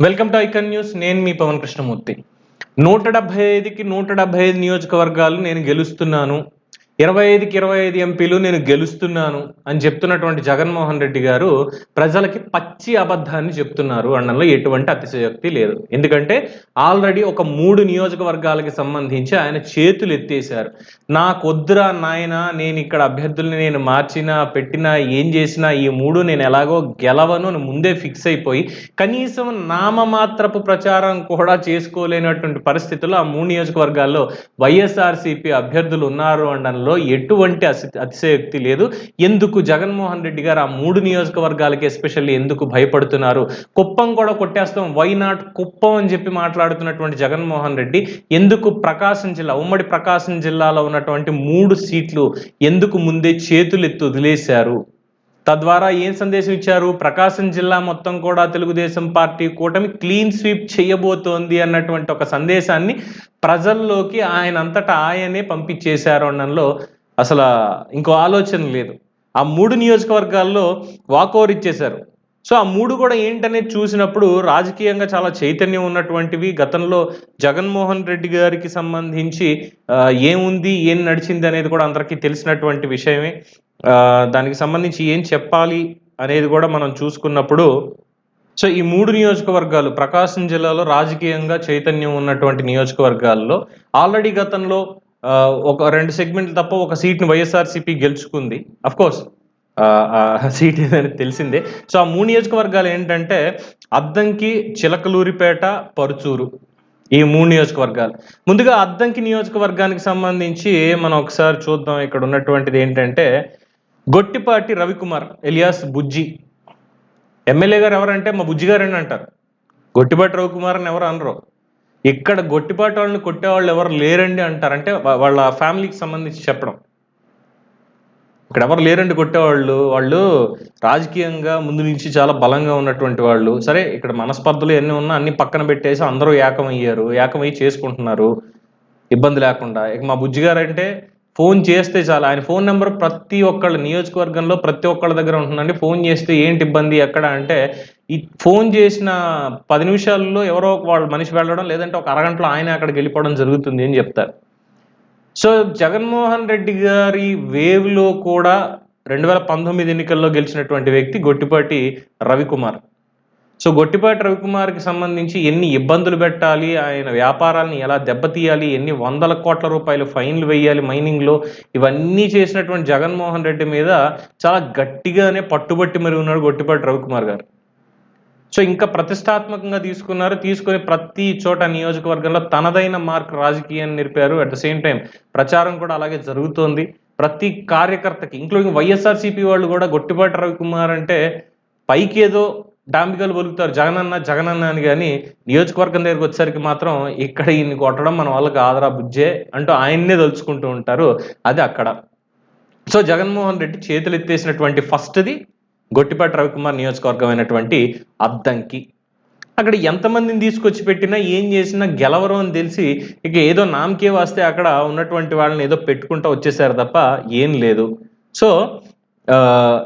Welcome to icon news. నేను మీ పవన్ కృష్ణమూర్తి. నూట డెబ్బై ఐదుకి నూట డెబ్బై ఐదు నియోజకవర్గాలు నేను గెలుస్తున్నాను. ఇరవై ఐదుకి ఇరవై ఐదు ఎంపీలు నేను గెలుస్తున్నాను అని చెప్తున్నటువంటి జగన్మోహన్ రెడ్డి గారు ప్రజలకి పచ్చి అబద్ధాన్ని చెప్తున్నారు అనడంలో ఎటువంటి అతిశయోక్తి లేదు. ఎందుకంటే ఆల్రెడీ ఒక మూడు నియోజకవర్గాలకి సంబంధించి ఆయన చేతులు ఎత్తేశారు. నాకొద్దురా నాయన నేను ఇక్కడ అభ్యర్థుల్ని నేను మార్చినా పెట్టినా ఏం చేసినా ఈ మూడు నేను ఎలాగో గెలవను అని ముందే ఫిక్స్ అయిపోయి కనీసం నామమాత్రపు ప్రచారం కూడా చేసుకోలేనటువంటి పరిస్థితుల్లో ఆ మూడు నియోజకవర్గాల్లో వైఎస్ఆర్సీపీ అభ్యర్థులు ఉన్నారు అనడంలో ఎటువంటి అసి అతిశయోక్తి లేదు. ఎందుకు జగన్మోహన్ రెడ్డి గారు ఆ మూడు నియోజకవర్గాలకి ఎస్పెషల్లీ ఎందుకు భయపడుతున్నారు? కుప్పం కూడా కొట్టేస్తాం. వై నాట్ కుప్పం అని చెప్పి మాట్లాడుతున్నటువంటి జగన్మోహన్ రెడ్డి ఎందుకు ప్రకాశం జిల్లా ఉమ్మడి ప్రకాశం జిల్లాలో ఉన్నటువంటి మూడు సీట్లు ఎందుకు ముందే చేతులు ఎత్తి వదిలేశారు? తద్వారా ఏం సందేశం ఇచ్చారు? ప్రకాశం జిల్లా మొత్తం కూడా తెలుగుదేశం పార్టీ కూటమి క్లీన్ స్వీప్ చేయబోతోంది అన్నటువంటి ఒక సందేశాన్ని ప్రజల్లోకి ఆయన అంతటా ఆయనే పంపించేశారు అనడంలో అసలు ఇంకో ఆలోచన లేదు. ఆ మూడు నియోజకవర్గాల్లో వాకోవర్ ఇచ్చేశారు. సో ఆ మూడు కూడా ఏంటనేది చూసినప్పుడు రాజకీయంగా చాలా చైతన్యం ఉన్నటువంటివి గతంలో జగన్మోహన్ రెడ్డి గారికి సంబంధించి ఏముంది ఏం నడిచింది అనేది కూడా అందరికీ తెలిసినటువంటి విషయమే. దానికి సంబంధించి ఏం చెప్పాలి అనేది కూడా మనం చూసుకున్నప్పుడు సో ఈ మూడు నియోజకవర్గాలు ప్రకాశం జిల్లాలో రాజకీయంగా చైతన్యం ఉన్నటువంటి నియోజకవర్గాల్లో ఆల్రెడీ గతంలో ఒక రెండు సెగ్మెంట్లు తప్ప ఒక సీట్ని వైఎస్ఆర్సీపీ గెలుచుకుంది. కోర్స్ సీట్ ఏదని తెలిసిందే. సో ఆ మూడు నియోజకవర్గాలు ఏంటంటే అద్దంకి చిలకలూరిపేట పరుచూరు ఈ మూడు నియోజకవర్గాలు. ముందుగా అద్దంకి నియోజకవర్గానికి సంబంధించి మనం ఒకసారి చూద్దాం. ఇక్కడ ఉన్నటువంటిది ఏంటంటే గొట్టిపాటి రవికుమార్ ఎలియాస్ బుజ్జి. ఎమ్మెల్యే గారు ఎవరంటే మా బుజ్జి గారని అంటారు. గొట్టిపాటి రవికుమార్ అని ఎవరు అనరు. ఇక్కడ గొట్టిపాటి వాళ్ళని కొట్టేవాళ్ళు ఎవరు లేరండి అంటారు. అంటే వాళ్ళ ఫ్యామిలీకి సంబంధించి చెప్పడం. ఇక్కడ ఎవరు లేరండి కొట్టేవాళ్ళు. వాళ్ళు రాజకీయంగా ముందు నుంచి చాలా బలంగా ఉన్నటువంటి వాళ్ళు. సరే ఇక్కడ మనస్పర్ధలు ఎన్ని ఉన్నా అన్ని పక్కన పెట్టేసి అందరూ ఏకమయ్యారు. ఏకమయ్యి చేసుకుంటున్నారు. ఇబ్బంది లేకుండా. ఇక మా బుజ్జి గారు అంటే ఫోన్ చేస్తే చాలు. ఆయన ఫోన్ నెంబర్ ప్రతి ఒక్కళ్ళ నియోజకవర్గంలో ప్రతి ఒక్కళ్ళ దగ్గర ఉంటుందండి. ఫోన్ చేస్తే ఏంటి ఇబ్బంది ఎక్కడ అంటే ఈ ఫోన్ చేసిన పది నిమిషాల్లో ఎవరో ఒక వాళ్ళ మనిషి వెళ్ళడం లేదంటే ఒక అరగంటలో ఆయన అక్కడికి వెళ్ళిపోవడం జరుగుతుంది అని చెప్తారు. సో జగన్మోహన్ రెడ్డి గారి వేవ్లో కూడా రెండు వేల పంతొమ్మిది ఎన్నికల్లో గెలిచినటువంటి వ్యక్తి గొట్టిపాటి రవికుమార్. సో గొట్టిపాటి రవికుమార్కి సంబంధించి ఎన్ని ఇబ్బందులు పెట్టాలి? ఆయన వ్యాపారాలను ఎలా దెబ్బతీయాలి? ఎన్ని వందల కోట్ల రూపాయలు ఫైన్లు వేయాలి మైనింగ్లో? ఇవన్నీ చేసినటువంటి జగన్మోహన్ రెడ్డి మీద చాలా గట్టిగానే పట్టుబట్టి మరి ఉన్నాడు గొట్టిపాటి రవికుమార్ గారు. సో ఇంకా ప్రతిష్టాత్మకంగా తీసుకున్నారు. తీసుకుని ప్రతి చోట నియోజకవర్గంలో తనదైన మార్క్ రాజకీయాన్ని నిలిపారు. అట్ ద సేమ్ టైం ప్రచారం కూడా అలాగే జరుగుతోంది. ప్రతి కార్యకర్తకి ఇంక్లూడింగ్ వైఎస్ఆర్సీపీ వాళ్ళు కూడా గొట్టిపాటి రవికుమార్ అంటే పైకి ఏదో డాంబికలు పలుకుతారు జగనన్న జగనన్న అని కానీ నియోజకవర్గం దగ్గరికి వచ్చేసరికి మాత్రం ఇక్కడ ఈయన్ని కొట్టడం మన వాళ్ళకి ఆదరా బుజ్జే అంటూ ఆయన్నే తలుచుకుంటూ ఉంటారు. అది అక్కడ. సో జగన్మోహన్ రెడ్డి చేతులు ఎత్తేసినటువంటి ఫస్ట్ది గొట్టిపాటి రవికుమార్ నియోజకవర్గం అయినటువంటి అద్దంకి. అక్కడ ఎంతమందిని తీసుకొచ్చి పెట్టినా ఏం చేసినా గెలవరు అని తెలిసి ఇక ఏదో నామకే వస్తే అక్కడ ఉన్నటువంటి వాళ్ళని ఏదో పెట్టుకుంటూ వచ్చేసారు తప్ప ఏం లేదు. సో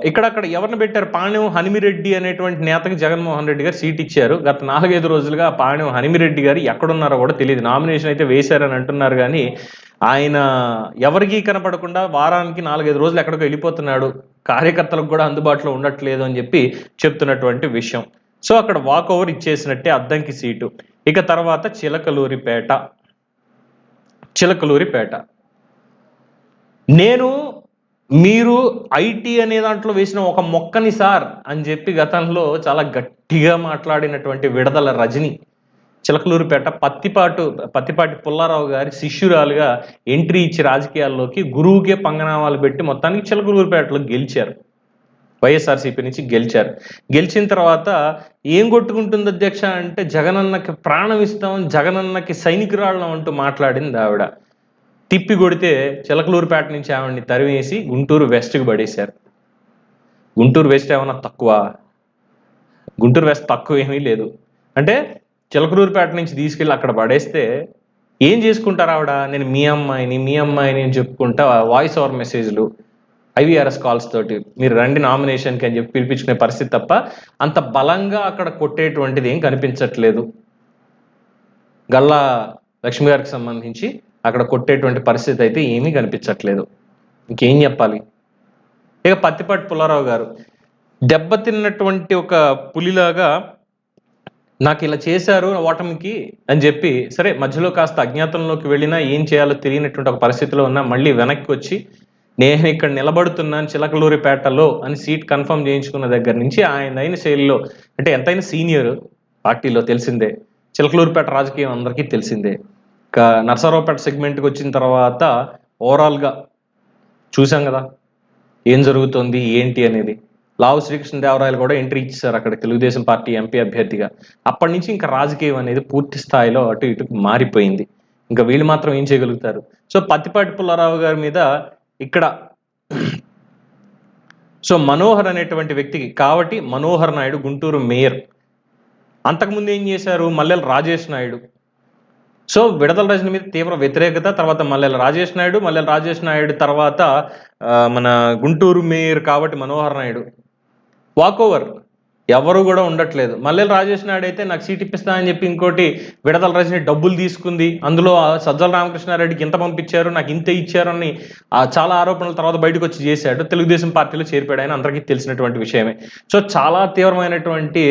ఇక్కడక్కడ ఎవరిని పెట్టారు? పాణ్యం హనిమిరెడ్డి అనేటువంటి నేతకి జగన్మోహన్ రెడ్డి గారు సీట్ ఇచ్చారు. గత నాలుగైదు రోజులుగా పాణ్యం హనిమిరెడ్డి గారు ఎక్కడున్నారో కూడా తెలియదు నామినేషన్ అయితే వేశారని అంటున్నారు కానీ ఆయన ఎవరికీ కనపడకుండా వారానికి నాలుగైదు రోజులు ఎక్కడికో వెళ్ళిపోతున్నాడు. కార్యకర్తలకు కూడా అందుబాటులో ఉండట్లేదు అని చెప్పి చెప్తున్నటువంటి విషయం. సో అక్కడ వాక్ ఓవర్ ఇచ్చేసినట్టే అద్దంకి సీటు. ఇక తర్వాత చిలకలూరిపేట. చిలకలూరిపేట. నేను మీరు ఐటీ అనే దాంట్లో వేసిన ఒక మొక్కని సార్ అని చెప్పి గతంలో చాలా గట్టిగా మాట్లాడినటువంటి విడదల రజని చిలకలూరుపేట పత్తిపాటు పత్తిపాటి పుల్లారావు గారి శిష్యురాలుగా ఎంట్రీ ఇచ్చి రాజకీయాల్లోకి గురువుకే పంగనామాలు పెట్టి మొత్తానికి చిలకలూరుపేటలో గెలిచారు. వైఎస్ఆర్సీపీ నుంచి గెలిచారు. గెలిచిన తర్వాత ఏం కొట్టుకుంటుంది అధ్యక్ష అంటే జగనన్నకి ప్రాణం ఇస్తాం జగనన్నకి సైనికురాళ్ళం అంటూ మాట్లాడింది ఆవిడ. తిప్పి కొడితే చిలకలూరుపేట నుంచి ఆవిడ్ని తరివేసి గుంటూరు వెస్ట్కి పడేశారు. గుంటూరు వెస్ట్ ఏమన్నా తక్కువ? గుంటూరు వెస్ట్ తక్కువ ఏమీ లేదు. అంటే చిలకలూరుపేట నుంచి తీసుకెళ్ళి అక్కడ పడేస్తే ఏం చేసుకుంటారు ఆవిడ? నేను మీ అమ్మాయిని మీ అమ్మాయిని అని చెప్పుకుంటా వాయిస్ ఓవర్ మెసేజ్లు ఐవీఆర్ఎస్ కాల్స్ తోటి మీరు రండి నామినేషన్కి అని చెప్పి పిలిపించుకునే పరిస్థితి తప్ప అంత బలంగా అక్కడ కొట్టేటువంటిది ఏం కనిపించట్లేదు. గల్లా లక్ష్మి గారికి సంబంధించి అక్కడ కొట్టేటువంటి పరిస్థితి అయితే ఏమీ కనిపించట్లేదు. ఇంకేం చెప్పాలి? ఇక పత్తిపాటి పుల్లారావు గారు దెబ్బతిన్నటువంటి ఒక పులిలాగా నాకు ఇలా చేశారు ఓటమికి అని చెప్పి సరే మధ్యలో కాస్త అజ్ఞాతంలోకి వెళ్ళినా ఏం చేయాలో తెలియనటువంటి ఒక పరిస్థితిలో ఉన్నా మళ్ళీ వెనక్కి వచ్చి నేను ఇక్కడ నిలబడుతున్నాను చిలకలూరిపేటలో అని సీట్ కన్ఫర్మ్ చేయించుకున్న దగ్గర నుంచి ఆయన అయిన శైలిలో అంటే ఎంతైనా సీనియర్ పార్టీలో తెలిసిందే చిలకలూరిపేట రాజకీయం అందరికీ తెలిసిందే. నర్సరావుపేట సెగ్మెంట్కి వచ్చిన తర్వాత ఓవరాల్గా చూసాం కదా ఏం జరుగుతుంది ఏంటి అనేది. లావు శ్రీకృష్ణదేవరాయలు కూడా ఎంట్రీ ఇచ్చారు అక్కడ తెలుగుదేశం పార్టీ ఎంపీ అభ్యర్థిగా. అప్పటి నుంచి ఇంకా రాజకీయం అనేది పూర్తి స్థాయిలో అటు ఇటు మారిపోయింది. ఇంకా వీళ్ళు మాత్రం ఏం చేయగలుగుతారు? సో పత్తిపాటి పుల్లారావు గారి మీద ఇక్కడ సో మనోహర్ అనేటువంటి వ్యక్తికి కాబట్టి మనోహర్ నాయుడు గుంటూరు మేయర్. అంతకుముందు ఏం చేశారు? మల్లెల రాజేష్ నాయుడు. సో విడదల రజని మీద తీవ్ర వ్యతిరేకత తర్వాత మల్లెల రాజేష్ నాయుడు మల్లెల రాజేష్ నాయుడు తర్వాత మన గుంటూరు మేయర్ కాబట్టి మనోహర్ నాయుడు. వాక్ ఓవర్ ఎవరు కూడా ఉండట్లేదు. మల్లెల రాజేష్ నాయుడు అయితే నాకు సీట్ ఇప్పిస్తా అని చెప్పి ఇంకోటి విడదల రజని డబ్బులు తీసుకుంది. అందులో సజ్జల రామకృష్ణారెడ్డికి ఇంత పంపించారు నాకు ఇంత ఇచ్చారని అని ఆ చాలా ఆరోపణల తర్వాత బయటకు వచ్చి చేశాడు. తెలుగుదేశం పార్టీలో చేరిపోయాడు ఆయన. అందరికీ తెలిసినటువంటి విషయమే. సో చాలా తీవ్రమైనటువంటి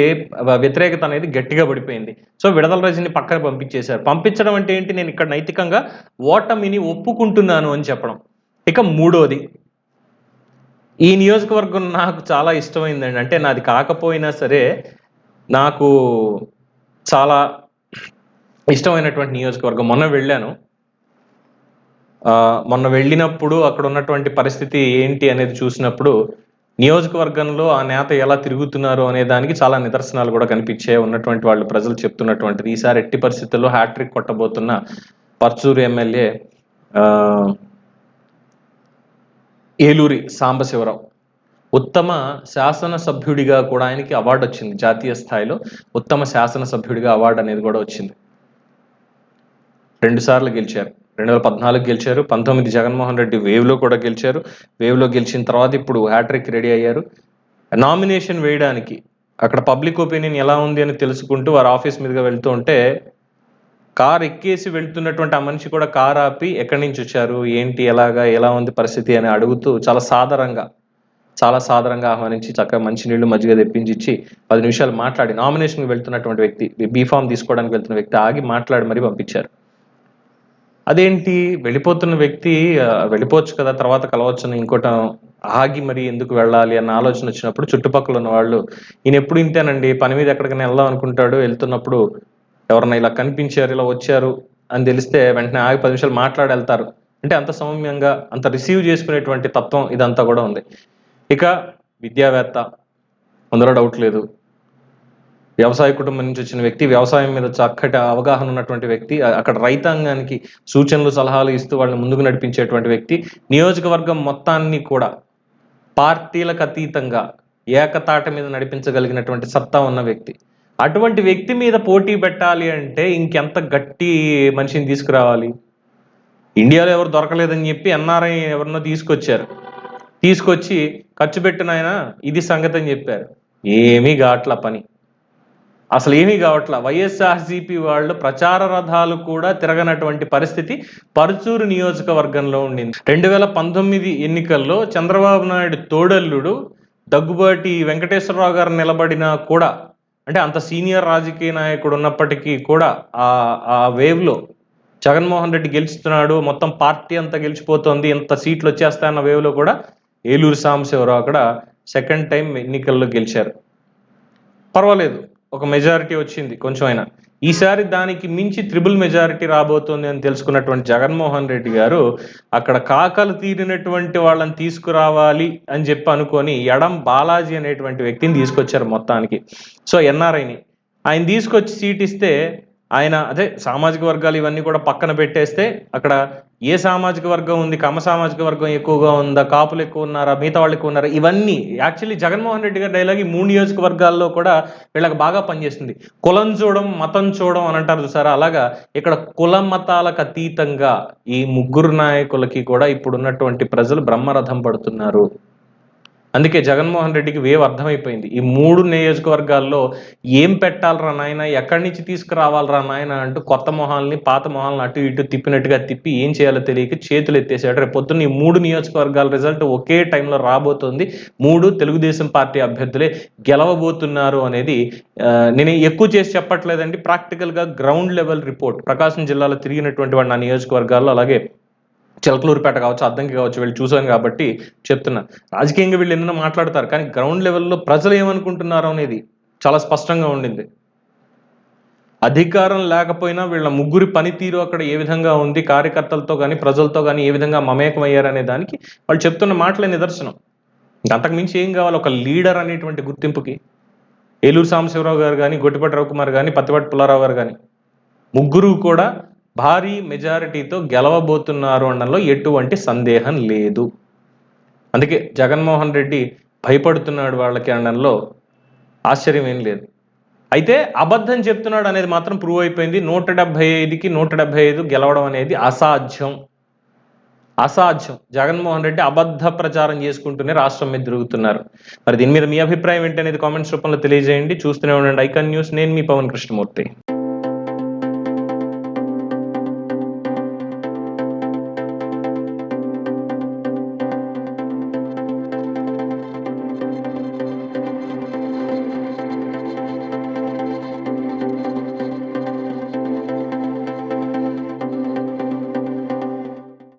వ్యతిరేకత అనేది గట్టిగా పడిపోయింది. సో విడదల రజని పక్కన పంపించేశారు. పంపించడం అంటే ఏంటి? నేను ఇక్కడ నైతికంగా ఓటమిని ఒప్పుకుంటున్నాను అని చెప్పడం. ఇక మూడోది ఈ నియోజకవర్గం నాకు చాలా ఇష్టమైందండి. అంటే నాది కాకపోయినా సరే నాకు చాలా ఇష్టమైనటువంటి నియోజకవర్గం. మొన్న వెళ్ళాను. మొన్న వెళ్ళినప్పుడు అక్కడ ఉన్నటువంటి పరిస్థితి ఏంటి అనేది చూసినప్పుడు నియోజకవర్గంలో ఆ నేత ఎలా తిరుగుతున్నారు అనే దానికి చాలా నిదర్శనాలు కూడా కనిపించే ఉన్నటువంటి వాళ్ళు ప్రజలు చెప్తున్నటువంటిది. ఈసారి ఎట్టి పరిస్థితుల్లో హ్యాట్రిక్ కొట్టబోతున్న పర్చూరు ఎమ్మెల్యే ఏలూరి సాంబశివరావు. ఉత్తమ శాసనసభ్యుడిగా కూడా ఆయనకి అవార్డు వచ్చింది జాతీయ స్థాయిలో. ఉత్తమ శాసనసభ్యుడిగా అవార్డు అనేది కూడా వచ్చింది. రెండు సార్లు గెలిచారు. రెండు వేల పద్నాలుగు గెలిచారు. పంతొమ్మిది జగన్మోహన్ రెడ్డి వేవ్లో కూడా గెలిచారు. వేవ్లో గెలిచిన తర్వాత ఇప్పుడు హ్యాట్రిక్ రెడీ అయ్యారు. నామినేషన్ వేయడానికి అక్కడ పబ్లిక్ ఒపీనియన్ ఎలా ఉంది అని తెలుసుకుంటూ వారు ఆఫీస్ మీదుగా వెళ్తూ ఉంటే కార్ ఎక్కేసి వెళ్తున్నటువంటి ఆ మనిషి కూడా కార్ ఆపి ఎక్కడి నుంచి వచ్చారు? ఏంటి? ఎలాగా? ఎలా ఉంది పరిస్థితి అని అడుగుతూ చాలా సాధారణంగా చాలా సాధారణంగా ఆహ్వానించి చక్కగా మంచినీళ్ళు మజ్జిగ తెప్పించి ఇచ్చి పది నిమిషాలు మాట్లాడి నామినేషన్కి వెళ్తున్నటువంటి వ్యక్తి బీఫామ్ తీసుకోవడానికి వెళ్తున్న వ్యక్తి ఆగి మాట్లాడి మరీ పంపించారు. అదేంటి? వెళ్ళిపోతున్న వ్యక్తి వెళ్ళిపోవచ్చు కదా తర్వాత కలవచ్చని ఇంకోట ఆగి మరి ఎందుకు వెళ్ళాలి అన్న ఆలోచన వచ్చినప్పుడు చుట్టుపక్కల ఉన్న వాళ్ళు ఈయన ఎప్పుడు ఇంతేనండి? పని మీద ఎక్కడికైనా వెళ్దాం అనుకుంటాడు వెళ్తున్నప్పుడు ఎవరన్నా ఇలా కనిపించారు ఇలా వచ్చారు అని తెలిస్తే వెంటనే ఆగి పది నిమిషాలు మాట్లాడి వెళ్తారు అంటే అంత సౌమ్యంగా అంత రిసీవ్ చేసుకునేటువంటి తత్వం ఇదంతా కూడా ఉంది. ఇక విద్యావేత్త అందులో డౌట్ లేదు. వ్యవసాయ కుటుంబం నుంచి వచ్చిన వ్యక్తి వ్యవసాయం మీద చక్కటి అవగాహన ఉన్నటువంటి వ్యక్తి అక్కడ రైతాంగానికి సూచనలు సలహాలు ఇస్తూ వాళ్ళని ముందుకు నడిపించేటువంటి వ్యక్తి నియోజకవర్గం మొత్తాన్ని కూడా పార్టీలకు అతీతంగా ఏకతాట మీద నడిపించగలిగినటువంటి సత్తా ఉన్న వ్యక్తి. అటువంటి వ్యక్తి మీద పోటీ పెట్టాలి అంటే ఇంకెంత గట్టి మనిషిని తీసుకురావాలి? ఇండియాలో ఎవరు దొరకలేదని చెప్పి ఎన్ఆర్ఐ ఎవరినో తీసుకొచ్చారు. తీసుకొచ్చి ఖర్చు పెట్టిన ఆయన ఇది సంగతి అని చెప్పారు. ఏమీ కావట్ల పని. అసలు ఏమీ కావట్ల. వైఎస్ఆర్సీపీ వాళ్ళు ప్రచార రథాలు కూడా తిరగనటువంటి పరిస్థితి పరుచూరు నియోజకవర్గంలో ఉండింది. రెండు వేల పంతొమ్మిది ఎన్నికల్లో చంద్రబాబు నాయుడు తోడల్లుడు దగ్గుబాటి వెంకటేశ్వరరావు గారు నిలబడినా కూడా అంటే అంత సీనియర్ రాజకీయ నాయకుడు ఉన్నప్పటికీ కూడా ఆ ఆ వేవ్లో జగన్మోహన్ రెడ్డి గెలుస్తున్నాడు మొత్తం పార్టీ అంతా గెలిచిపోతోంది ఇంత సీట్లు వచ్చేస్తాయన్న వేవ్లో కూడా ఏలూరు సాంబశివరావు అక్కడ సెకండ్ టైం ఎన్నికల్లో గెలిచారు. పర్వాలేదు ఒక మెజారిటీ వచ్చింది కొంచెం అయినా ఈసారి దానికి మించి త్రిబుల్ మెజారిటీ రాబోతోంది అని తెలుసుకున్నటువంటి జగన్మోహన్ రెడ్డి గారు అక్కడ కాకలు తీరినటువంటి వాళ్ళని తీసుకురావాలి అని చెప్పి అనుకొని ఎడం బాలాజీ అనేటువంటి వ్యక్తిని తీసుకొచ్చారు మొత్తానికి. సో ఎన్ఆర్ఐని. ఆయన తీసుకొచ్చి సీట్ ఇస్తే ఆయన అదే సామాజిక వర్గాలు ఇవన్నీ కూడా పక్కన పెట్టేస్తే అక్కడ ఏ సామాజిక వర్గం ఉంది కమ సామాజిక వర్గం ఎక్కువగా ఉందా కాపులు ఎక్కువ ఉన్నారా మిగతా వాళ్ళు ఎక్కువ ఉన్నారా ఇవన్నీ యాక్చువల్లీ జగన్మోహన్ రెడ్డి గారి డైలాగ్ ఈ మూడు నియోజకవర్గాల్లో కూడా వీళ్ళకి బాగా పనిచేస్తుంది. కులం చూడడం మతం చూడడం అని అంటారు చూసారా? అలాగా ఇక్కడ కుల మతాలకు అతీతంగా ఈ ముగ్గురు నాయకులకి కూడా ఇప్పుడున్నటువంటి ప్రజలు బ్రహ్మరథం పడుతున్నారు. అందుకే జగన్మోహన్ రెడ్డికి వేవ్ అర్థమైపోయింది. ఈ మూడు నియోజకవర్గాల్లో ఏం పెట్టాలరా నాయన? ఎక్కడి నుంచి తీసుకురావాలరా నాయన? అంటూ కొత్త మొహాల్ని పాత మొహాలను అటు ఇటు తిప్పినట్టుగా తిప్పి ఏం చేయాలో తెలియక చేతులు ఎత్తేసాడు రేపు పొద్దున్న ఈ మూడు నియోజకవర్గాల రిజల్ట్ ఒకే టైంలో రాబోతోంది. మూడు తెలుగుదేశం పార్టీ అభ్యర్థులే గెలవబోతున్నారు అనేది నేను ఎక్కువ చేసి చెప్పట్లేదండి. ప్రాక్టికల్గా గ్రౌండ్ లెవెల్ రిపోర్ట్ ప్రకాశం జిల్లాలో తిరిగినటువంటి వాడు నా నియోజకవర్గాల్లో. అలాగే చిలకలూరుపేట కావచ్చు అద్దంకి కావచ్చు వీళ్ళు చూసాను కాబట్టి చెప్తున్నా. రాజకీయంగా వీళ్ళు ఎన్నో మాట్లాడతారు కానీ గ్రౌండ్ లెవెల్లో ప్రజలు ఏమనుకుంటున్నారు అనేది చాలా స్పష్టంగా ఉండింది. అధికారం లేకపోయినా వీళ్ళ ముగ్గురి పనితీరు అక్కడ ఏ విధంగా ఉంది కార్యకర్తలతో కానీ ప్రజలతో కానీ ఏ విధంగా మమేకమయ్యారనే దానికి వాళ్ళు చెప్తున్న మాటలే నిదర్శనం. అంతకు మించి ఏం కావాలి? ఒక లీడర్ అనేటువంటి గుర్తింపుకి. ఏలూరు సాంబశివరావు గారు కానీ గొట్టిపాటి రవికుమార్ కానీ పత్తిపాటి పుల్లారావు గారు కానీ ముగ్గురు కూడా భారీ మెజారిటీతో గెలవబోతున్నారు అనడంలో ఎటువంటి సందేహం లేదు. అందుకే జగన్మోహన్ రెడ్డి భయపడుతున్నాడు వాళ్ళకి అనడంలో ఆశ్చర్యం ఏం లేదు. అయితే అబద్ధం చెప్తున్నాడు అనేది మాత్రం ప్రూవ్ అయిపోయింది. నూట డెబ్బై ఐదుకి నూట డెబ్బై ఐదు గెలవడం అనేది అసాధ్యం. అసాధ్యం. జగన్మోహన్ రెడ్డి అబద్ధ ప్రచారం చేసుకుంటూనే రాష్ట్రం మీద తిరుగుతున్నారు. మరి దీని మీద మీ అభిప్రాయం ఏంటి అనేది కామెంట్స్ రూపంలో తెలియజేయండి. చూస్తూనే ఉండండి ఐకాన్ న్యూస్. నేను మీ పవన్ కృష్ణమూర్తి.